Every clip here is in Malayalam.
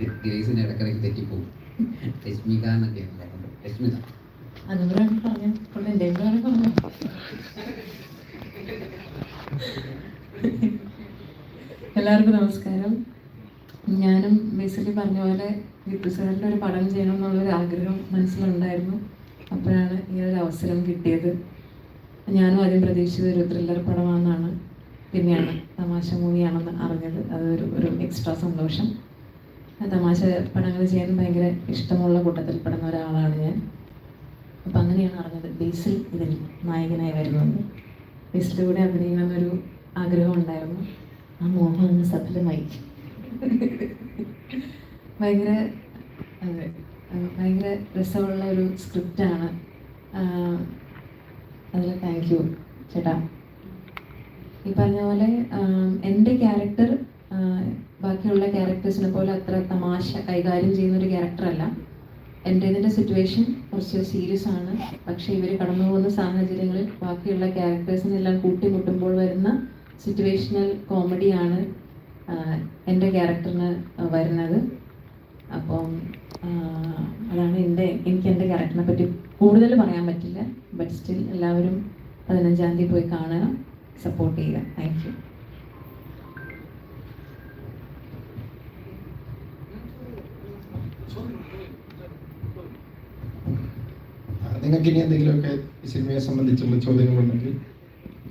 ഗ്രേസിന് ഇടക്കിടയ്ക്ക് തെറ്റിപ്പോകും. രശ്മിക എന്നൊക്കെ രശ്മിത എല്ലാവർക്കും നമസ്കാരം. ഞാനും ബേസിക്കലി പറഞ്ഞ പോലെ വിത്തു ഒരു പടം ചെയ്യണം എന്നുള്ളൊരു ആഗ്രഹം മനസ്സിലുണ്ടായിരുന്നു. അപ്പോഴാണ് ഇങ്ങനൊരു അവസരം കിട്ടിയത്. ഞാനും ആദ്യം പ്രതീക്ഷിച്ചത് ഒരു ത്രില്ലർ പടമാണെന്നാണ്. പിന്നെയാണ് തമാശ മൂവിയാണെന്ന് അറിഞ്ഞത്. അതൊരു ഒരു എക്സ്ട്രാ സന്തോഷം. തമാശ പടങ്ങൾ ചെയ്യാൻ ഭയങ്കര ഇഷ്ടമുള്ള കൂട്ടത്തിൽ പെടുന്ന ഒരാളാണ് ഞാൻ. അപ്പം അങ്ങനെയാണ് അറിഞ്ഞത്. ബേസിൽ ഇതിൽ നായകനായി വരുന്നത്. ബേസിന്റെ കൂടെ അഭിനയിക്കണമെന്നൊരു ആഗ്രഹം ഉണ്ടായിരുന്നു. ആ മോഹം അങ്ങ് സഫലമായി. ഭയങ്കര ഭയങ്കര രസമുള്ള ഒരു സ്ക്രിപ്റ്റാണ് അതിൽ താങ്ക് യു ചേട്ടാ. ഈ പറഞ്ഞ പോലെ എന്റെ ക്യാരക്ടർ ബാക്കിയുള്ള ക്യാരക്ടേഴ്സിനെ പോലെ അത്ര തമാശ കൈകാര്യം ചെയ്യുന്ന ഒരു ക്യാരക്ടറല്ല. എന്റെ ഇതിന്റെ സിറ്റുവേഷൻ കുറച്ച് സീരിയസ് ആണ്. പക്ഷേ ഇവർ കടന്നു പോകുന്ന സാഹചര്യങ്ങളിൽ ബാക്കിയുള്ള ക്യാരക്ടേഴ്സിനെല്ലാം കൂട്ടിമുട്ടുമ്പോൾ വരുന്ന സിറ്റുവേഷണൽ കോമഡിയാണ് എന്റെ ക്യാരക്ടറിന് വരുന്നത്. അപ്പം അതാണ് എന്റെ എനിക്ക് എന്റെ ക്യാരക്ടറിനെ പറ്റി കൂടുതൽ പറയാൻ പറ്റില്ല. ബട്ട് സ്റ്റിൽ എല്ലാവരും പതിനഞ്ചാം തീയതി പോയി കാണുക സപ്പോർട്ട് ചെയ്യുക. താങ്ക് യു നിങ്ങൾക്ക് ഇനി എന്തെങ്കിലുമൊക്കെ ഈ സിനിമയെ സംബന്ധിച്ചുള്ള ചോദ്യങ്ങളുണ്ടെങ്കിൽ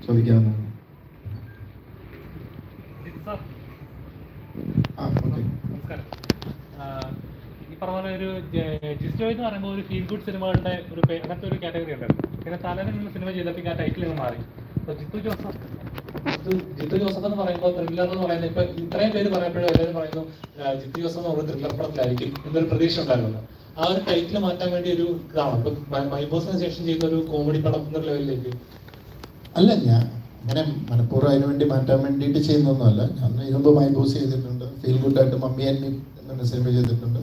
ചോദിക്കാവുന്നതാണ്. ഒരു ജിസ്റ്റോ എന്ന് പറയുമ്പോൾ ഒരു ഫീൽ ഗുഡ് സിനിമകളുടെ ഒരു അങ്ങനത്തെ ഒരു കാറ്റഗറി ഉണ്ടായിരുന്നു. പിന്നെ തലേനെ സിനിമ ചെയ്തപ്പോൾ ആ ടൈറ്റിൽ മാറി. ജിത്തു ജോസഫ് ജിത്തു ജോസഫ് എന്ന് പറയുമ്പോൾ ത്രില്ലർ എന്ന് പറയുന്നത് ഇപ്പൊ ഇത്രയും പേര് പറയുമ്പോഴും എല്ലാവരും പറയുന്നു ജിത്തു ജോസഫ് എന്ന് ത്രില്ലർ പടത്തിലായിരിക്കും എന്നൊരു പ്രതീക്ഷ ഉണ്ടായിരുന്നു. ആ ഒരു ടൈറ്റിൽ മാറ്റാൻ വേണ്ടി ഒരു ഇതാണ്. ഇപ്പൊ മൈബോസിന് ശേഷം ചെയ്ത ഒരു കോമഡി പടം എന്ന ലെവലിലേക്ക് അല്ല ഞാൻ അങ്ങനെ മനഃപൂർവം അതിനു വേണ്ടി മാറ്റാൻ വേണ്ടിയിട്ട് ചെയ്യുന്നൊന്നുമല്ല ഞാൻ ഇതിനുമ്പ് മൈബോസ് ചെയ്തിട്ടുണ്ട്. ഫീൽ ഗുഡ് ആയിട്ട് മമ്മി ആൻഡ് മീ എന്ന സിനിമ ചെയ്തിട്ടുണ്ട്.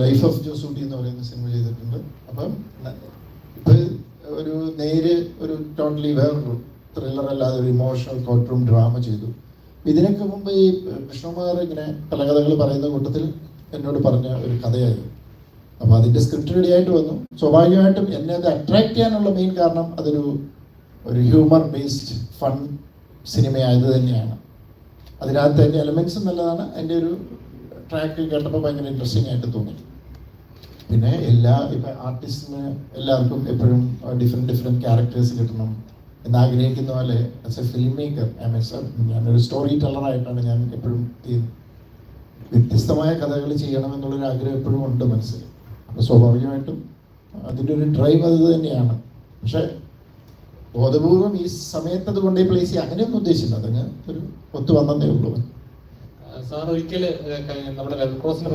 ലൈഫ് ഓഫ് ജോസൂട്ടി എന്ന് പറയുന്ന സിനിമ ചെയ്തിട്ടുണ്ട്. അപ്പം ഇപ്പൊ ഒരു നേര് ഒരു ടോട്ടലി വേറൊരു ത്രില്ലർ അല്ലാതെ ഒരു ഇമോഷണൽ കോർട്ട് റൂം ഡ്രാമ ചെയ്തു. ഇതിനൊക്കെ മുമ്പ് ഈ വിഷ്ണുകുമാർ ഇങ്ങനെ പല കഥകൾ പറയുന്ന കൂട്ടത്തിൽ എന്നോട് പറഞ്ഞ ഒരു കഥയായിരുന്നു. അപ്പോൾ അതിന്റെ സ്ക്രിപ്റ്റ് റെഡി ആയിട്ട് വന്നു. സ്വാഭാവികമായിട്ടും എന്നെ അത് അട്രാക്ട് ചെയ്യാനുള്ള മെയിൻ കാരണം അതൊരു ഒരു ഹ്യൂമർ ബേസ്ഡ് ഫൺ സിനിമയായത് തന്നെയാണ്. അതിനകത്ത് എന്റെ എലമെൻസും നല്ലതാണ്. എന്റെ ഒരു ട്രാക്ക് കേട്ടപ്പോൾ ഭയങ്കര ഇൻട്രസ്റ്റിംഗ് ആയിട്ട് തോന്നി. പിന്നെ എല്ലാ ഇപ്പം ആർട്ടിസ്റ്റിന് എല്ലാവർക്കും എപ്പോഴും ഡിഫറെന്റ് ഡിഫറെന്റ് ക്യാരക്ടേഴ്സ് കിട്ടണം. എന്നാഗ്രഹിക്കുന്ന പോലെ as a film maker I means ഞാനൊരു സ്റ്റോറി ടെല്ലറായിട്ടാണ് ഞാൻ എപ്പോഴും വ്യത്യസ്തമായ കഥകൾ ചെയ്യണം എന്നുള്ളൊരു ആഗ്രഹം എപ്പോഴും ഉണ്ട് മനസ്സിൽ. അപ്പോൾ സ്വാഭാവികമായിട്ടും അതിന്റെ ഒരു ഡ്രൈവ് അത് തന്നെയാണ്. പക്ഷേ ബോധപൂർവം ഈ സമയത്ത് അത് കൊണ്ടേ പ്ലേസ് ചെയ്യുക അങ്ങനെയൊന്നും ഉദ്ദേശിച്ചില്ല. ഞാൻ ഒരു ഒത്തു വന്നതേ ഉള്ളൂ. സാർ ഒരിക്കൽ നമ്മുടെ റെഡ് ക്രോസിന്റെ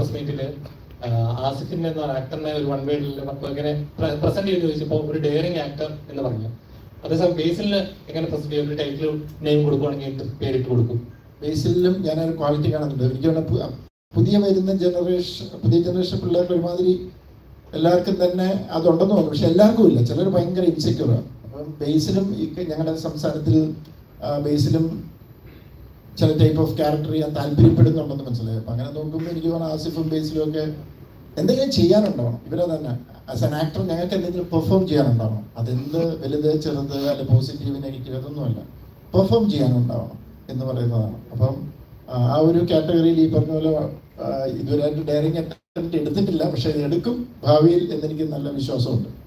ആക്ടറിനെ ഒരു വൺ വേഡിൽ ഇങ്ങനെ പ്രസന്റ് ചെയ്ത് ചോദിച്ചപ്പോൾ ഒരു ഡെയറിങ് ആക്ടർ എന്ന് പറഞ്ഞു. അതേസമയം ബേസിലിന് എങ്ങനെ ചെയ്യും? ഒരു ടൈറ്റിൽ നെയിം കൊടുക്കുവാണെങ്കിൽ എന്ത്? പേരിട്ട് കൊടുക്കും. ബേസിലും ഒരു ക്വാളിറ്റി കാണുന്നുണ്ട്. എനിക്ക് തോന്നുന്നു പുതിയ വരുന്ന ജനറേഷൻ പുതിയ ജനറേഷൻ പിള്ളേരുടെ ഒരുമാതിരി എല്ലാവർക്കും തന്നെ അതുണ്ടെന്ന് തോന്നുന്നു. പക്ഷെ എല്ലാവർക്കും ഇല്ല. ചിലർ ഭയങ്കര ഇൻസെക്യൂറാണ് അപ്പം ബേസിലും ഈ ഞങ്ങളുടെ സംസ്ഥാനത്തിൽ ബേസിലും ചില ടൈപ്പ് ഓഫ് ക്യാരക്ടർ ചെയ്യാൻ താല്പര്യപ്പെടുന്നുണ്ടെന്ന് മനസ്സിലായി. അപ്പം അങ്ങനെ നോക്കുമ്പോൾ എനിക്ക് തോന്നുന്നു ആസിഫും ബേസിലും ഒക്കെ എന്തെങ്കിലും ചെയ്യാനുണ്ടാവണം. ഇവരെ തന്നെ. ആസ് ആൻ ആക്ടർ ഞങ്ങൾക്ക് എന്തെങ്കിലും പെർഫോം ചെയ്യാനുണ്ടാവണം. അതെന്ത് വലുത് ചെറുത് അല്ലെ പോസിറ്റീവ് നെഗറ്റീവ് അതൊന്നുമല്ല. പെർഫോം ചെയ്യാനുണ്ടാവണം എന്ന് പറയുന്നതാണ്. അപ്പം ആ, ഒരു കാറ്റഗറിയിൽ ഈ പറഞ്ഞ പോലെ ഇതുവരെ ഡയറിങ് അറ്റംപ്റ്റ് എടുത്തിട്ടില്ല. പക്ഷെ എടുക്കും. ഭാവിയിൽ എന്നെനിക്ക് നല്ല വിശ്വാസമുണ്ട്.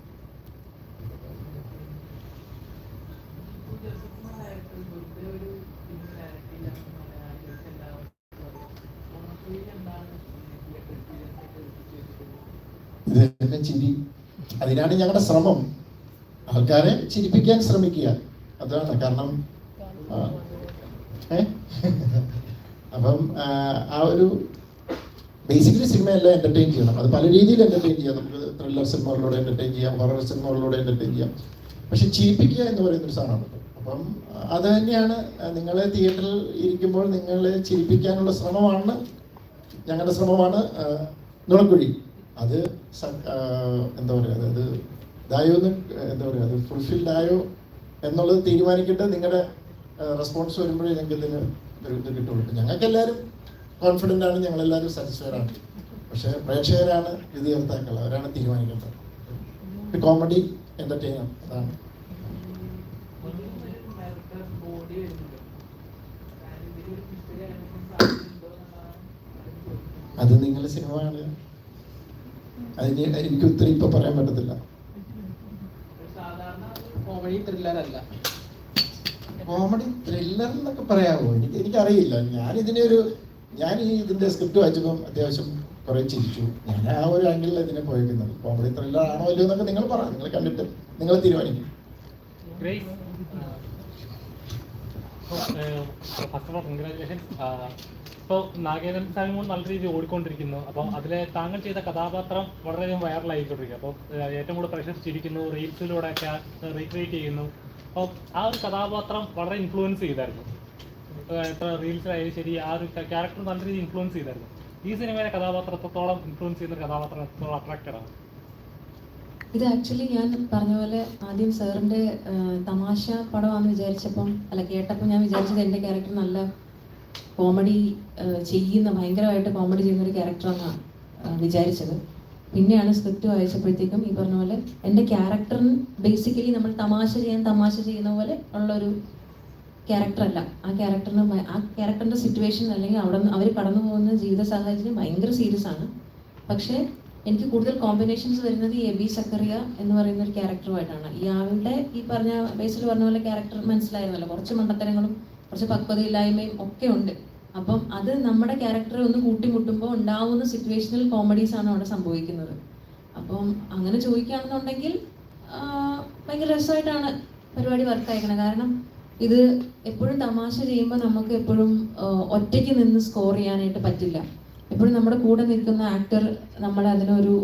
ചിരി. അതിനാണ് ഞങ്ങളുടെ ശ്രമം. ആൾക്കാരെ ചിരിപ്പിക്കാൻ ശ്രമിക്കുക. അതാണ് കാരണം അപ്പം ആ, ഒരു ബേസിക്കലി സിനിമയെല്ലാം എന്റർടൈൻ ചെയ്യണം. അത് പല രീതിയിൽ എന്റർടൈൻ ചെയ്യാം. നമുക്ക് ത്രില്ലർ സിനിമകളിലൂടെ എന്റർടൈൻ ചെയ്യാം ഹൊറർ സിനിമകളിലൂടെ എന്റർടൈൻ ചെയ്യാം. പക്ഷെ ചിരിപ്പിക്കുക എന്ന് പറയുന്നൊരു സാധനമാണ് അപ്പം അത് തന്നെയാണ് നിങ്ങളെ തിയേറ്ററിൽ ഇരിക്കുമ്പോൾ നിങ്ങളെ ചിരിപ്പിക്കാനുള്ള ശ്രമമാണ് ഞങ്ങളുടെ ശ്രമമാണ് നുണക്കുഴി. അത് എന്താ പറയുക അതായത് ഇതായോ എന്ന് എന്താ പറയുക അത് ഫുൾഫിൽഡ് ആയോ എന്നുള്ളത് തീരുമാനിക്കട്ടെ. നിങ്ങളുടെ റെസ്പോൺസ് വരുമ്പോഴേ ഞങ്ങൾക്ക് ഇതിന് ഒരു ഇത് കിട്ടുള്ളൂ. ഞങ്ങൾക്ക് എല്ലാവരും കോൺഫിഡന്റ് ആണ് ഞങ്ങളെല്ലാവരും സാറ്റിസ്ഫൈഡ് ആണ്. പക്ഷേ പ്രേക്ഷകരാണ് ഇത് വിധികർത്താക്കൾ അവരാണ് തീരുമാനിക്കേണ്ടത് കോമഡി എന്റർടൈനർ അതാണ്. അത് നിങ്ങളുടെ സിനിമ കാണുക. അതിന് എനിക്ക് ഒത്തിരി ഇപ്പൊ പറയാൻ പറ്റത്തില്ല. കോമഡി ത്രില്ലർ അല്ല. കോമഡി ത്രില്ലർ എന്നൊക്കെ പറയാമോ എനിക്ക് എനിക്കറിയില്ല. ഞാൻ ഇതിനെ ഒരു ഞാൻ ഈ ഇതിന്റെ സ്ക്രിപ്റ്റ് വായിച്ചപ്പം അത്യാവശ്യം കുറെ ചിരിച്ചു. ഞാൻ ആ ഒരു ആംഗിളിൽ ഇതിനെ പോയിരിക്കുന്നത് കോമഡി ത്രില്ലർ ആണോ അല്ലയോ എന്നൊക്കെ നിങ്ങൾ പറ. നിങ്ങൾ കണ്ടിട്ട് നിങ്ങൾ തീരുമാനിക്കും. ഫസ്റ്റ് ഓഫ് ഓൾ കൺഗ്രാജുലേഷൻ ഇപ്പോൾ നാഗേന്ദ്രൻ സാമിമോൻ നല്ല രീതിയിൽ ഓടിക്കൊണ്ടിരിക്കുന്നു. അപ്പോൾ അതിലെ താങ്കൾ ചെയ്ത കഥാപാത്രം വളരെയധികം വൈറലായിക്കൊണ്ടിരിക്കും അപ്പോൾ ഏറ്റവും കൂടുതൽ പ്രശംസിച്ചിരിക്കുന്നു റീൽസിലൂടെ ഒക്കെ റീക്രിയേറ്റ് ചെയ്യുന്നു. അപ്പോൾ ആ ഒരു കഥാപാത്രം വളരെ ഇൻഫ്ലുവൻസ് ചെയ്തായിരുന്നു. റീൽസിലായാലും ശരി ആ ഒരു ക്യാരക്ടർ നല്ല രീതിയിൽ ഇൻഫ്ലുവൻസ് ചെയ്തായിരുന്നു. ഈ സിനിമയിലെ കഥാപാത്രം എത്രത്തോളം ഇൻഫ്ലുവൻസ് ചെയ്യുന്ന കഥാപാത്രം എത്രത്തോളം അട്രാക്റ്റഡ് ആണ്? ഇത് ആക്ച്വലി ഞാൻ പറഞ്ഞ പോലെ ആദ്യം സാറിന്റെ തമാശ പടമാണെന്ന് വിചാരിച്ചപ്പം അല്ല കേട്ടപ്പോൾ ഞാൻ വിചാരിച്ചത് എന്റെ ക്യാരക്ടർ നല്ല കോമഡി ചെയ്യുന്ന ഭയങ്കരമായിട്ട് കോമഡി ചെയ്യുന്ന ഒരു ക്യാരക്ടറെന്നാണ് വിചാരിച്ചത്. പിന്നെയാണ് സ്ക്രിപ്റ്റ് വായിച്ചപ്പോഴത്തേക്കും ഈ പറഞ്ഞ പോലെ എന്റെ ക്യാരക്ടറിന് ബേസിക്കലി നമ്മൾ തമാശ ചെയ്യാൻ തമാശ ചെയ്യുന്ന പോലെ ഉള്ളൊരു ക്യാരക്ടറല്ല ആ ക്യാരക്ടറിന് ആ ക്യാരക്ടറിന്റെ സിറ്റുവേഷൻ അല്ലെങ്കിൽ അവിടെ അവർ കടന്നു പോകുന്ന ജീവിത സാഹചര്യം ഭയങ്കര സീരിയസ് ആണ്. പക്ഷേ എനിക്ക് കൂടുതൽ കോമ്പിനേഷൻസ് വരുന്നത് ഈ എബി സക്കറിയ എന്ന് പറയുന്ന ഒരു ക്യാരക്ടറുമായിട്ടാണ് ഇയാളുടെ ഈ പറഞ്ഞ ബേസിൽ പറഞ്ഞ പോലെ ക്യാരക്ടർ മനസ്സിലായിരുന്നല്ലോ. കുറച്ച് മണ്ടത്തരങ്ങളും കുറച്ച് പക്വതയില്ലായ്മയും ഒക്കെ ഉണ്ട്. അപ്പം അത് നമ്മുടെ ക്യാരക്ടറെ ഒന്ന് കൂട്ടിമുട്ടുമ്പോൾ ഉണ്ടാവുന്ന സിറ്റുവേഷണൽ കോമഡീസ് ആണ് അവിടെ സംഭവിക്കുന്നത്. അപ്പം അങ്ങനെ ചോദിക്കുകയാണെന്നുണ്ടെങ്കിൽ ഭയങ്കര രസമായിട്ടാണ് പരിപാടി വർക്ക് അയക്കണം കാരണം ഇത് എപ്പോഴും തമാശ ചെയ്യുമ്പോൾ നമുക്ക് എപ്പോഴും ഒറ്റയ്ക്ക് നിന്ന് സ്കോർ ചെയ്യാനായിട്ട് പറ്റില്ല. എപ്പോഴും നമ്മുടെ കൂടെ നിൽക്കുന്ന ആക്ടർ നമ്മളെ അതിനൊരു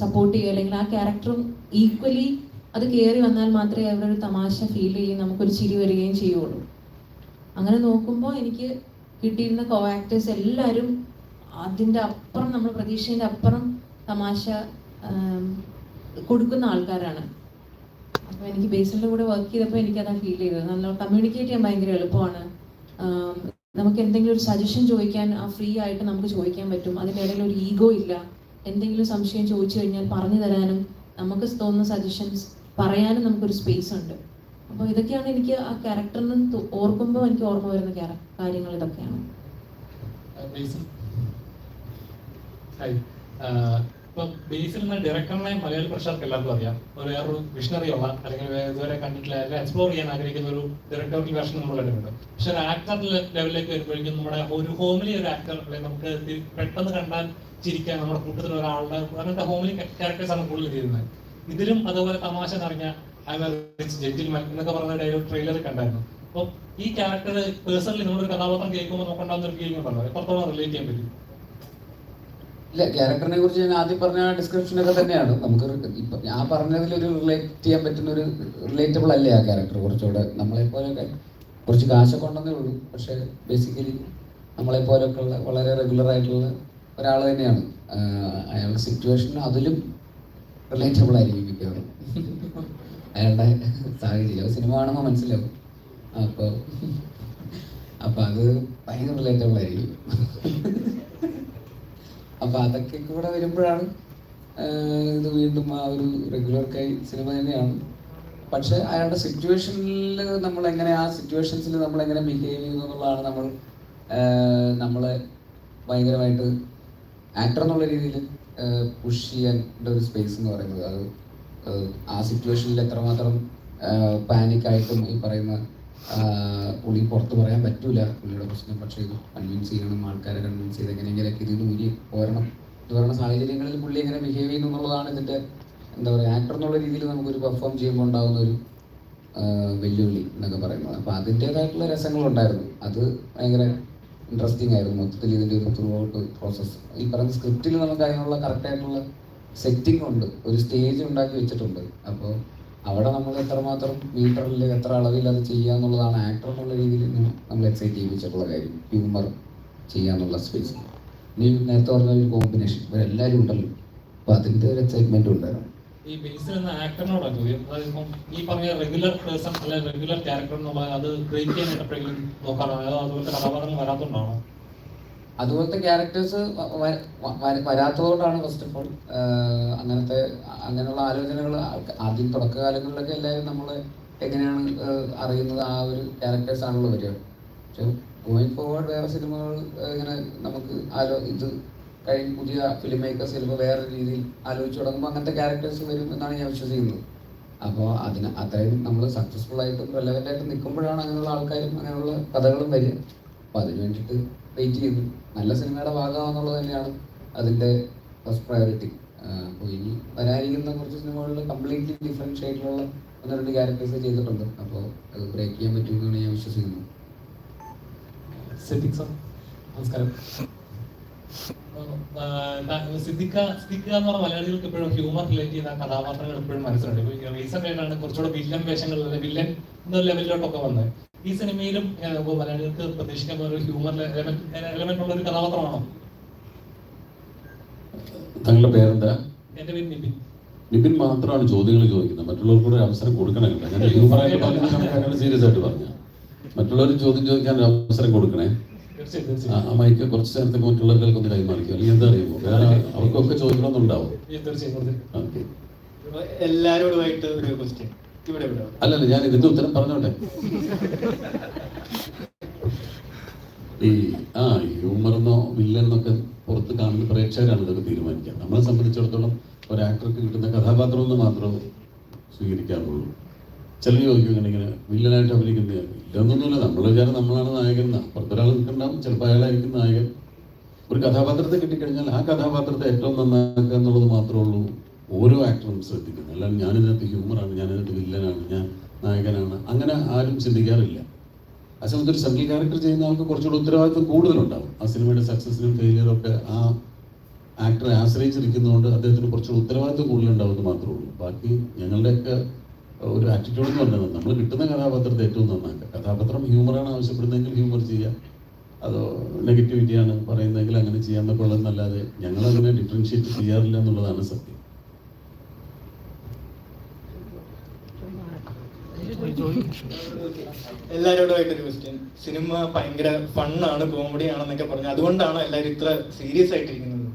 സപ്പോർട്ട് ചെയ്യുക അല്ലെങ്കിൽ ആ ക്യാരക്ടറും ഈക്വലി അത് കയറി വന്നാൽ മാത്രമേ അവരൊരു തമാശ ഫീൽ ചെയ്യും നമുക്കൊരു ചിരി വരികയും ചെയ്യുള്ളൂ. അങ്ങനെ നോക്കുമ്പോൾ എനിക്ക് കിട്ടിയിരുന്ന കോ ആക്ടേഴ്സ് എല്ലാവരും അതിന്റെ അപ്പുറം നമ്മൾ പ്രതീക്ഷേന്റെ അപ്പുറം തമാശ കൊടുക്കുന്ന ആൾക്കാരാണ്. അപ്പോൾ എനിക്ക് ബേസിലിന്റെ കൂടെ വർക്ക് ചെയ്തപ്പോൾ എനിക്കതാ ഫീൽ ചെയ്തത്. നല്ല കമ്മ്യൂണിക്കേറ്റ് ചെയ്യാൻ ഭയങ്കര എളുപ്പമാണ്. നമുക്ക് എന്തെങ്കിലും ഒരു സജഷൻ ചോദിക്കാൻ ആ ഫ്രീ ആയിട്ട് നമുക്ക് ചോദിക്കാൻ പറ്റും. അതിന്റെ ഇടയിൽ ഒരു ഈഗോ ഇല്ല. എന്തെങ്കിലും സംശയം ചോദിച്ചു കഴിഞ്ഞാൽ പറഞ്ഞു തരാനും നമുക്ക് തോന്നുന്ന സജഷൻസ് പറയാനും നമുക്കൊരു സ്പേസ് ഉണ്ട്. അപ്പോൾ ഇതൊക്കെയാണ് എനിക്ക് ആ ക്യാരക്ടറിന് ഓർക്കുമ്പോൾ എനിക്ക് ഓർമ്മ വരുന്ന കാര്യങ്ങൾ ഇതൊക്കെയാണ്. ബേസിൽ. നിന്ന് ഡയറക്ടറിനെ മലയാളി പ്രേക്ഷകർക്ക് എല്ലാവർക്കും അറിയാം. ഒരു വേറൊരു വിഷണറി ഉള്ള അല്ലെങ്കിൽ ഇതുവരെ കണ്ടിട്ടില്ല എക്സ്പ്ലോർ ചെയ്യാൻ ആഗ്രഹിക്കുന്ന ഒരു ഡയറക്ടറിൽ വേർഷൻ നമ്മൾ കണ്ടിട്ടുണ്ട്. പക്ഷെ ഒരു ആക്ടർ ലെവലിലേക്ക് വരുമ്പോഴേക്കും നമ്മുടെ ഒരു ഹോമിലി ഒരു ആക്ടർ നമുക്ക് പെട്ടെന്ന് കണ്ടാൽ ചിരിക്കാൻ നമ്മുടെ കൂട്ടത്തിൽ ഒരാളുടെ അങ്ങനത്തെ ഹോമിലി ക്യാരക്ടേഴ്സ് ആണ് കൂടുതൽ ചെയ്യുന്നത്. ഇതിലും അതുപോലെ തമാശ നിറഞ്ഞ ജെന്റിൽമാൻ എന്നൊക്കെ പറഞ്ഞ ഡയലോഗ് ട്രെയിലർ കണ്ടായിരുന്നു. അപ്പോൾ ഈ ക്യാരക്ടർ പേഴ്സണലി നമ്മളൊരു കഥാപാത്രം കേൾക്കുമ്പോൾ നമുക്കുണ്ടാകുന്ന ഒരു എത്രത്തോളം റിലേറ്റ് ചെയ്യാൻ പറ്റും? ഇല്ല ക്യാരക്ടറിനെ കുറിച്ച് ഞാൻ ആദ്യം പറഞ്ഞ ഡിസ്ക്രിപ്ഷനൊക്കെ തന്നെയാണ്. നമുക്ക് ഞാൻ പറഞ്ഞതിൽ ഒരു റിലേറ്റ് ചെയ്യാൻ പറ്റുന്ന ഒരു റിലേറ്റബിൾ അല്ലേ ആ ക്യാരക്ടർ കുറച്ചുകൂടെ നമ്മളെ കുറച്ച് കാശൊക്കെ ഉണ്ടെന്നേ ഉള്ളൂ. പക്ഷേ ബേസിക്കലി നമ്മളെ ഉള്ള വളരെ റെഗുലർ ആയിട്ടുള്ള ഒരാൾ തന്നെയാണ്. അയാളുടെ സിറ്റുവേഷൻ അതിലും റിലേറ്റബിൾ ആയിരിക്കും മിക്കവാറും. അയാളുടെ സാഹചര്യം. സിനിമ കാണുമ്പോൾ മനസ്സിലാവും. അപ്പോൾ അപ്പോൾ അത് ഭയങ്കര റിലേറ്റബിൾ ആയിരിക്കും അപ്പൊ അതൊക്കെ കൂടെ വരുമ്പോഴാണ് ഇത് വീണ്ടും ആ ഒരു റെഗുലർ കൈ സിനിമ തന്നെയാണ്. പക്ഷെ അയാളുടെ സിറ്റുവേഷനിൽ നമ്മൾ എങ്ങനെ ആ സിറ്റുവേഷൻസിൽ നമ്മൾ എങ്ങനെ ബിഹേവ് ചെയ്യുന്നു എന്നുള്ളതാണ് നമ്മൾ നമ്മളെ ഭയങ്കരമായിട്ട് ആക്ടർ എന്നുള്ള രീതിയിൽ പുഷ് ചെയ്യാൻ ഒരു സ്പേസ് എന്ന് പറയുന്നത്. അത് ആ സിറ്റുവേഷനിൽ എത്രമാത്രം പാനിക് ആയിട്ടും ഈ പറയുന്ന പുള്ളി പുറത്ത് പറയാൻ പറ്റൂല. പുള്ളിയുടെ പ്രശ്നം പക്ഷേ ഇത് കൺവിൻസ് ചെയ്യണം ആൾക്കാരെ കൺവിൻസ് ചെയ്ത് എങ്ങനെയെങ്കിലൊക്കെ ഇതിൽ ഊരി പോരണം. ഇത് പറയുന്ന സാഹചര്യങ്ങളിൽ പുള്ളി എങ്ങനെ ബിഹേവ് ചെയ്യുന്നു എന്നുള്ളതാണ് ഇതിന്റെ എന്താ പറയുക ആക്ടർ എന്നുള്ള രീതിയിൽ നമുക്കൊരു പെർഫോം ചെയ്യുമ്പോൾ ഉണ്ടാകുന്ന ഒരു വെല്ലുവിളി എന്നൊക്കെ പറയുന്നത്. അപ്പോൾ അതിന്റേതായിട്ടുള്ള രസങ്ങളുണ്ടായിരുന്നു. അത് ഭയങ്കര ഇൻട്രസ്റ്റിംഗ് ആയിരുന്നു. മൊത്തത്തിൽ ഇതിന്റെ ഒരു ത്രൂ ഔട്ട് പ്രോസസ്സ് ഈ പറയുന്ന സ്ക്രിപ്റ്റിൽ നമുക്ക് അതിനുള്ള കറക്റ്റായിട്ടുള്ള സെറ്റിംഗ് ഉണ്ട്. ഒരു സ്റ്റേജ് ഉണ്ടാക്കി വെച്ചിട്ടുണ്ട്. അപ്പോൾ അവിടെ നമ്മൾ എത്രമാത്രം മീറ്ററിൽ എത്ര അളവിൽ അത് ചെയ്യുക എന്നുള്ളതാണ് ആക്ടർ എന്നുള്ള രീതിയിൽ നമ്മൾ എക്സൈറ്റ് ചെയ്യിപ്പിച്ചിട്ടുള്ള കാര്യം. ഹ്യൂമർ ചെയ്യാന്നുള്ള സ്പേസ് നീ നേരത്തെ പറഞ്ഞ ഒരു കോമ്പിനേഷൻ ഇവരെല്ലാവരും ഉണ്ടല്ലോ. അപ്പോൾ അതിന്റെ ഒരു എക്സൈറ്റ്മെന്റ് ഉണ്ടായിരുന്നു ഈ ബേസിൽ നിന്ന് ആക്ടറിനോടാണ് ചോദ്യം. അതായത് ഈ പറഞ്ഞ റെഗുലർ പേഴ്സൺ അല്ലെങ്കിൽ റെഗുലർ ക്യാരക്ടർ എന്നുള്ള അത് ബ്രേക്ക് ചെയ്യാനായിട്ട് എപ്പോഴെങ്കിലും നോക്കാറാണ് അതോ അതുപോലത്തെ കഥാപാത്രങ്ങൾ വരാത്തതുകൊണ്ടാണോ അതുപോലത്തെ ക്യാരക്ടേഴ്സ് വരാത്തതുകൊണ്ടാണ് ഫസ്റ്റ് ഓഫ് ഓൾ അങ്ങനത്തെ അങ്ങനെയുള്ള ആലോചനകൾ ആദ്യം തുടക്കകാലങ്ങളിലൊക്കെ എല്ലാവരും നമ്മൾ എങ്ങനെയാണ് അറിയുന്നത് ആ ഒരു ക്യാരക്ടേഴ്സ് ആണല്ലോ വരിക. പക്ഷെ ഗോയിങ് ഫോർവേഡ് വേറെ സിനിമകൾ ഇങ്ങനെ നമുക്ക് ആലോ ഇത് കഴിഞ്ഞ് പുതിയ ഫിലിം മേക്കേഴ്സ് ചിലപ്പോൾ വേറെ രീതിയിൽ ആലോചിച്ച് തുടങ്ങുമ്പോൾ അങ്ങനത്തെ ക്യാരക്ടേഴ്സ് വരും എന്നാണ് ഞാൻ വിശ്വസിക്കുന്നത്. അപ്പോൾ അതിന് അത്രയും നമ്മൾ സക്സസ്ഫുൾ ആയിട്ടും റെലവന്റ് ആയിട്ട് നിൽക്കുമ്പോഴാണ് അങ്ങനെയുള്ള ആൾക്കാരും അങ്ങനെയുള്ള കഥകളും വരിക. അപ്പോൾ അതിന് വേണ്ടിയിട്ട് വെയിറ്റ് ചെയ്ത്. നല്ല സിനിമയുടെ ഭാഗമാണെന്നുള്ളത് തന്നെയാണ് അതിന്റെ ഫസ്റ്റ് പ്രയോറിറ്റി അപ്പോൾ ഇനി വരാനിരിക്കുന്ന കുറച്ച് സിനിമകളിൽ കംപ്ലീറ്റ്ലി ഡിഫറെന്റ് ഷെയ്ഡിലുള്ള ഒന്ന് രണ്ട് ക്യാരക്ടേഴ്സ് ചെയ്തിട്ടുണ്ട്. അപ്പോൾ അത് ബ്രേക്ക് ചെയ്യാൻ പറ്റുമെന്നാണ് ഞാൻ വിശ്വസിക്കുന്നത് എന്ന് മലയാളികൾക്ക് എപ്പോഴും ഹ്യൂമർ റിലേറ്റ് ചെയ്യുന്ന കഥാപാത്രങ്ങൾ എപ്പോഴും മനസ്സിലുണ്ട്. ഇപ്പൊ റീസെന്റ് ആയിട്ടാണ് കുറച്ചുകൂടെ വില്ലൻ വേഷങ്ങളിൽ വില്ലൻ എന്ന ലെവലിലോട്ടൊക്കെ വന്നത്. ഈ സിനിമയിലും മലയാളികൾക്ക് പ്രതീക്ഷിക്കാൻ പോലെ ഒരു ഹ്യൂമർ എലമെന്റ് ഉള്ള ഒരു കഥാപാത്രമാണോ? തങ്ങളുടെ പേരെന്താ? എന്റെ പേര് നിബിൻ. നിപിൻ മാത്രമാണ് ചോദ്യങ്ങൾ ചോദിക്കുന്നത്. മറ്റുള്ളവർക്ക് കൂടെ അവസരം കൊടുക്കണേ കേട്ടോ ഞാൻ ഹ്യൂമറായിട്ട് പറഞ്ഞ സീരിയസ് ആയിട്ട് പറഞ്ഞു മറ്റുള്ളവർ ചോദ്യം ചോദിക്കാൻ ഒരു അവസരം കൊടുക്കണേ? ആ മൈക്ക് കുറച്ച് നേരത്തേക്ക് മറ്റുള്ളവർക്ക് ഒന്ന് കൈമാറിക്കും അല്ലെങ്കിൽ എന്താ അറിയുമോ? വേറെ അവർക്കൊക്കെ ചോദിക്കണമെന്നുണ്ടാവും. എല്ലാരോടുമായിട്ട് ഒരു ക്വസ്റ്റ്യൻ അല്ലല്ല ഞാൻ ഇതിന്റെ ഉത്തരം പറഞ്ഞോട്ടെ. ഈ ആ ഹ്യൂമറെന്നോ വില്ലെന്നൊക്കെ പുറത്ത് കാണുന്ന പ്രേക്ഷകരാണ് ഇതൊക്കെ തീരുമാനിക്കുക. നമ്മളെ സംബന്ധിച്ചിടത്തോളം ഒരു ആക്ടർക്ക് കിട്ടുന്ന കഥാപാത്രം എന്ന് മാത്രമേ സ്വീകരിക്കാറുള്ളൂ. ചിലർ ചോദിക്കും ഇങ്ങനെ വില്ലനായിട്ട് അഭിനയിക്കുന്ന ഇല്ലെന്നൊന്നുമില്ല നമ്മൾ വിചാരം നമ്മളാണ് നായകൻ. പുറത്തൊരാൾ നിൽക്കണ്ടാവും ചിലപ്പോൾ അയാളായിരിക്കും നായകൻ. ഒരു കഥാപാത്രത്തെ കിട്ടിക്കഴിഞ്ഞാൽ ആ കഥാപാത്രത്തെ ഏറ്റവും നന്നാക്കുക എന്നുള്ളത് മാത്രമേ ഉള്ളൂ. ഓരോ ആക്ടറും ശ്രദ്ധിക്കുന്നത് അല്ലാതെ ഞാനിതിനകത്ത് ഹ്യൂമറാണ് ഞാനിതിനകത്ത് വില്ലനാണ് ഞാൻ നായകനാണ് അങ്ങനെ ആരും ചിന്തിക്കാറില്ല. ആ സമയത്ത് ഒരു സെൻട്രൽ ക്യാരക്ടർ ചെയ്യുന്ന ആൾക്ക് കുറച്ചുകൂടി ഉത്തരവാദിത്വം കൂടുതലുണ്ടാവും. ആ സിനിമയുടെ സക്സസിനും ഫെയിലിയറും ഒക്കെ ആ ആക്ടറെ ആശ്രയിച്ചിരിക്കുന്നതുകൊണ്ട് അദ്ദേഹത്തിന് കുറച്ചുകൂടി ഉത്തരവാദിത്വം കൂടുതലുണ്ടാവുമെന്ന് മാത്രമേ ഉള്ളൂ. ബാക്കി ഞങ്ങളുടെയൊക്കെ ഒരു ആറ്റിറ്റ്യൂഡ് എന്ന് പറഞ്ഞത് നമ്മൾ കിട്ടുന്ന കഥാപാത്രത്തെ ഏറ്റവും നന്നാക്കുക. കഥാപാത്രം ഹ്യൂമറാണ് ആവശ്യപ്പെടുന്നതെങ്കിൽ ഹ്യൂമർ ചെയ്യുക അതോ നെഗറ്റിവിറ്റിയാണ് പറയുന്നതെങ്കിൽ അങ്ങനെ ചെയ്യാമെന്നൊക്കെ ഉള്ളതെന്നല്ലാതെ ഞങ്ങളങ്ങനെ ഡിഫറൻഷിയേറ്റ് ചെയ്യാറില്ല എന്നുള്ളതാണ് സത്യം. എല്ലാരോടുമായിട്ട് ഒരു ക്വസ്റ്റ്യൻ സിനിമ ഭയങ്കര ഫണ്ണാണ് കോമഡി ആണെന്നൊക്കെ പറഞ്ഞു അതുകൊണ്ടാണ് എല്ലാവരും ഇത്ര സീരിയസ് ആയിട്ടിരിക്കുന്നത്.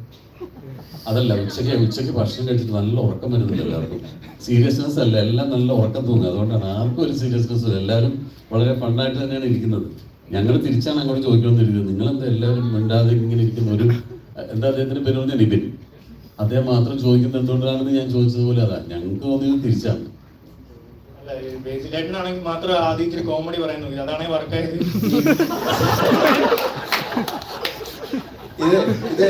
അതല്ല ഉച്ചയ്ക്ക് ഉച്ചയ്ക്ക് ഭക്ഷണം കഴിച്ചിട്ട് നല്ല ഉറക്കം വരുന്നില്ല എല്ലാവർക്കും. സീരിയസ്നെസ് അല്ല എല്ലാം നല്ല ഉറക്കം തോന്നുന്നത് അതുകൊണ്ടാണ് ആർക്കും ഒരു സീരിയസ്നെസ് എല്ലാവരും വളരെ ഫണ്ണായിട്ട് തന്നെയാണ് ഇരിക്കുന്നത്. ഞങ്ങൾ തിരിച്ചാണ് അങ്ങോട്ട് ചോദിക്കണമെന്നിരിക്കുന്നത് നിങ്ങളെന്താ എല്ലാവരും മിണ്ടാതെ ഇങ്ങനെ ഇരിക്കുന്ന? ഒരു എന്താ അദ്ദേഹത്തിന് പേര് പറഞ്ഞ? നിതിൻ. അദ്ദേഹം മാത്രം ചോദിക്കുന്നത് എന്തുകൊണ്ടാണെന്ന് ഞാൻ ചോദിച്ചതുപോലെ അതാ. ഞങ്ങൾക്ക് തോന്നിയത് തിരിച്ചാണ്. അല്ല ബേസിലായിട്ടാണെങ്കിൽ മാത്രം ആദ്യം ഇത്തിരി കോമഡി പറയാൻ നോക്കി അതാണെങ്കിൽ വർക്കായത് ഇത് ഇത്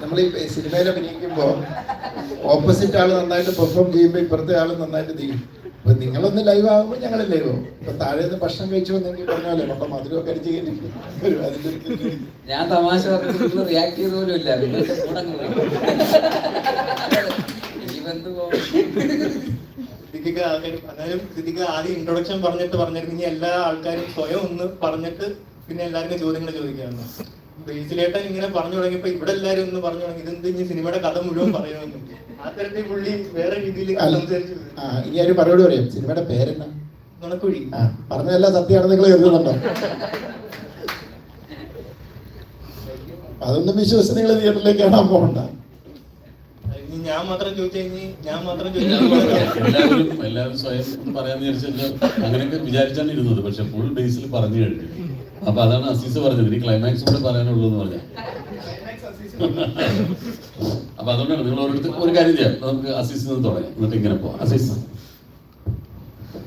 നമ്മൾ ഈ സിനിമയിൽ അഭിനയിക്കുമ്പോൾ ഓപ്പോസിറ്റ് ആൾ നന്നായിട്ട് പെർഫോം ചെയ്യുമ്പോൾ ഇപ്പുറത്തെ ആൾ നന്നായിട്ട് ചെയ്യും. അപ്പൊ നിങ്ങളൊന്ന് ലൈവ് ആകുമ്പോൾ ഞങ്ങൾ ലൈവ് ആവും ഇപ്പൊ താഴെ നിന്ന് ഭക്ഷണം കഴിച്ചു വന്നെങ്കിൽ പറഞ്ഞാലേ നമ്മുടെ മധുരമൊക്കെ അടിച്ച് ഇത്. ഞാൻ തമാശ റിയാക്ട് ചെയ്ത പോലും ഇല്ല പിന്നെ കൂടെ അങ്ങ് പോയി. ഇനിയിപ്പോ എന്ത്? സിദ്ദിഖ് എന്നാലും സിദ്ദിഖ് ആദ്യം ഇൻട്രൊഡക്ഷൻ പറഞ്ഞിട്ട് പറഞ്ഞിരുന്നു ഇനി എല്ലാ ആൾക്കാരും സ്വയം ഒന്ന് പറഞ്ഞിട്ട് പിന്നെ എല്ലാവർക്കും ചോദ്യങ്ങൾ ചോദിക്കാമെന്ന് ബേസിലേട്ടൻ ഇങ്ങനെ പറഞ്ഞു തുടങ്ങിയപ്പോ ഇവിടെ എല്ലാരും ഒന്ന് പറഞ്ഞു തുടങ്ങി. ഇതെന്ത് ഇനി സിനിമയുടെ കഥ മുഴുവൻ പറയുമെന്ന് ആ തരത്തിൽ പുള്ളി വേറെ രീതിയിൽ. സംസാരിച്ചു. ആ ഇനി ഒരു മറുപടി പറയാം? സിനിമയുടെ പേരെന്നാ നുണക്കുഴി. ആ പറഞ്ഞതല്ല സത്യമാണ് നിങ്ങൾ കരുതുന്നുണ്ടോ അതൊന്നും വിശ്വസിച്ച് നിങ്ങൾ തിയേറ്ററിലേക്ക് കാണാൻ പോകണ്ട. ഞാൻ മാത്രം ചോദിച്ചു ഞാൻ മാത്രം ചോദിച്ചു എല്ലാവരും എല്ലാവരും സ്വയം പറയാന്ന് വിചാരിച്ചല്ലോ അങ്ങനെയൊക്കെ വിചാരിച്ചാണ് ഇരുന്നത്. പക്ഷെ ഫുൾ ബേസിൽ പറഞ്ഞു കഴിഞ്ഞു. അപ്പൊ അതാണ് അസീസ് പറഞ്ഞത്. ഇനി ക്ലൈമാക്സ് കൂടെ പറയാനുള്ളൂ എന്ന് പറഞ്ഞ. അപ്പൊ അതുകൊണ്ടാണ് നിങ്ങൾ ഓരോരുത്തർ ഒരു കാര്യം ചെയ്യാം. നമുക്ക് അസീസിൽ നിന്ന് തുടങ്ങാം. എന്നിട്ട് ഇങ്ങനെ പോവാം. അസീസ്.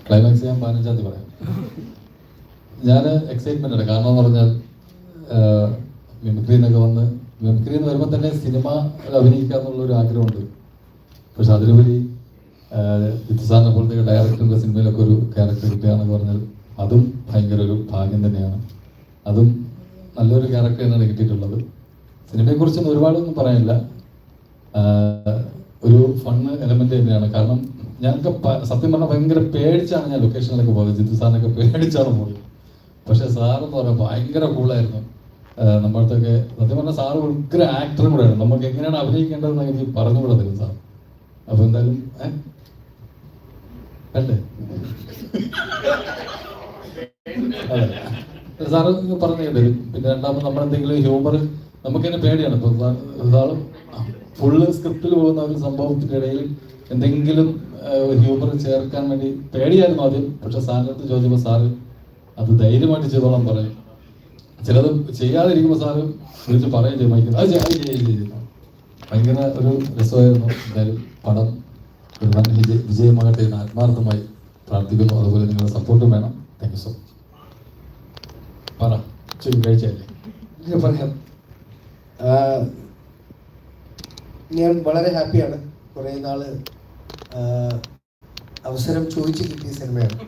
ക്ലൈമാക്സ് ഞാൻ പതിനഞ്ചാം തീയതി പറയാം. ഞാൻ എക്സൈറ്റ്മെന്റ് ആണ്. കാരണം എന്ന് പറഞ്ഞാൽ മിമിക്രി എന്നൊക്കെ വന്ന് മിമിക്രി എന്ന് വരുമ്പോൾ തന്നെ സിനിമ അഭിനയിക്കുക എന്നുള്ള ഒരു ആഗ്രഹമുണ്ട്. പക്ഷെ അതിലുപരി വിത്തുസാറിനെ പോലത്തെ ഡയറക്ടറിന്റെ സിനിമയിലൊക്കെ ഒരു ക്യാരക്ടർ കിട്ടുക പറഞ്ഞാൽ അതും ഭയങ്കര ഒരു ഭാഗ്യം തന്നെയാണ്. അതും നല്ലൊരു ക്യാരക്ടർ തന്നെയാണ് കിട്ടിയിട്ടുള്ളത്. സിനിമയെക്കുറിച്ചൊന്നും ഒരുപാടൊന്നും പറയാനില്ല. ഒരു ഫണ്ണ് എലമെന്റ് തന്നെയാണ്. കാരണം ഞങ്ങൾക്ക് സത്യം പറഞ്ഞാൽ ഭയങ്കര പേടിച്ചാണ് ഞാൻ ലൊക്കേഷനിലൊക്കെ പോയത്. ജിത്തു സാറിനൊക്കെ പേടിച്ചാണ് പോയത്. പക്ഷേ സാറെന്ന് പറയാം ഭയങ്കര കൂളായിരുന്നു നമ്മളടുത്തൊക്കെ സത്യം പറഞ്ഞാൽ സാറ് ഉഗ്ര ആക്ടറും കൂടെ ആയിരുന്നു. നമുക്ക് എങ്ങനെയാണ് അഭിനയിക്കേണ്ടതെന്ന് എനിക്ക് പറഞ്ഞു തരും സാർ. അപ്പൊ എന്തായാലും? അല്ലേ? അതെ. സാറ് തരും പിന്നെ രണ്ടാമത് നമ്മളെന്തെങ്കിലും ഹ്യൂമർ നമുക്ക് തന്നെ പേടിയാണ്. ഇപ്പൊ സാറ് ഫുള്ള് സ്ക്രിപ്റ്റിൽ പോകുന്ന ഒരു സംഭവത്തിനിടയിൽ എന്തെങ്കിലും ഹ്യൂമർ ചേർക്കാൻ വേണ്ടി പേടിയായിരുന്നു ആദ്യം. പക്ഷെ സാറിന്റെ അടുത്ത് ചോദിച്ചപ്പോൾ സാറ് അത് ധൈര്യമായിട്ട് ചെയ്തോളാം പറയും. ചിലത് ചെയ്യാതിരിക്കുമ്പോൾ സാറ് വിളിച്ച് പറയുകയും ചെയ്യും. മൈക്കിൽ അത് ചെയ്യാൻ അത് ചെയ്യ്, ചെയ്യ്, ചെയ്യ്." ഭയങ്കര ഒരു രസമായിരുന്നു. എന്തായാലും പടം ഒരു വൻ വിജയ വിജയമാകട്ടെ എന്ന് ആത്മാർത്ഥമായി പ്രാർത്ഥിക്കുന്നു. അതുപോലെ നിങ്ങളുടെ സപ്പോർട്ടും വേണം. താങ്ക് യു സോ പറ ശരി കഴിച്ചല്ലേ ഞാൻ പറയാം. ഞാൻ വളരെ ഹാപ്പിയാണ് കുറേ നാൾ അവസരം ചോദിച്ച് കിട്ടിയ സിനിമയാണ്.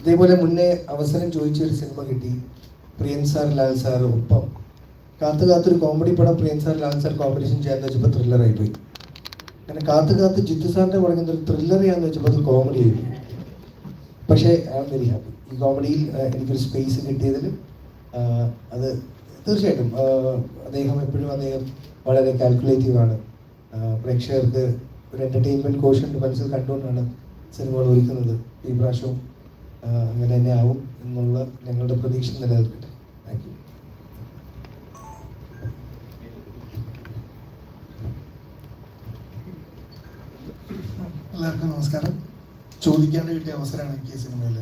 ഇതേപോലെ മുന്നേ അവസരം ചോദിച്ചൊരു സിനിമ കിട്ടി. പ്രിയൻ സാർ ലാൽ സാർ ഒപ്പം. കാത്തു കാത്തൊരു കോമഡി പടം Priyan sir Lal sir competition ചെയ്യാന്ന് വെച്ചപ്പോൾ ത്രില്ലറായി പോയി. അങ്ങനെ കാത്തു കാത്ത് ജിത്തു സാറിന്റെ പറയുന്നത് ഒരു ത്രില്ലർ ചെയ്യാന്ന് വെച്ചപ്പോൾ അത് കോമഡി ആയി പക്ഷേ ഐ ആം വെരി ഹാപ്പി ഈ കോമഡിയിൽ എനിക്കൊരു സ്പേസ് കിട്ടിയതിൽ അത് തീർച്ചയായിട്ടും അദ്ദേഹം എപ്പോഴും അദ്ദേഹം വളരെ കാൽക്കുലേറ്റീവ് ആണ്. ആഹ് പ്രേക്ഷകർക്ക് ഒരു എന്റർടൈൻമെന്റ് കോഷൻ മനസ്സിൽ കണ്ടുകൊണ്ടാണ് സിനിമകൾ ഒരുക്കുന്നത്. ഈ പ്രാവശ്യവും അങ്ങനെ തന്നെ ആവും എന്നുള്ള ഞങ്ങളുടെ പ്രതീക്ഷ നിലനിൽക്കട്ടെ താങ്ക് യു എല്ലാവർക്കും നമസ്കാരം. ചോദിക്കാൻ കിട്ടിയ അവസരമാണ് എനിക്ക് സിനിമയിൽ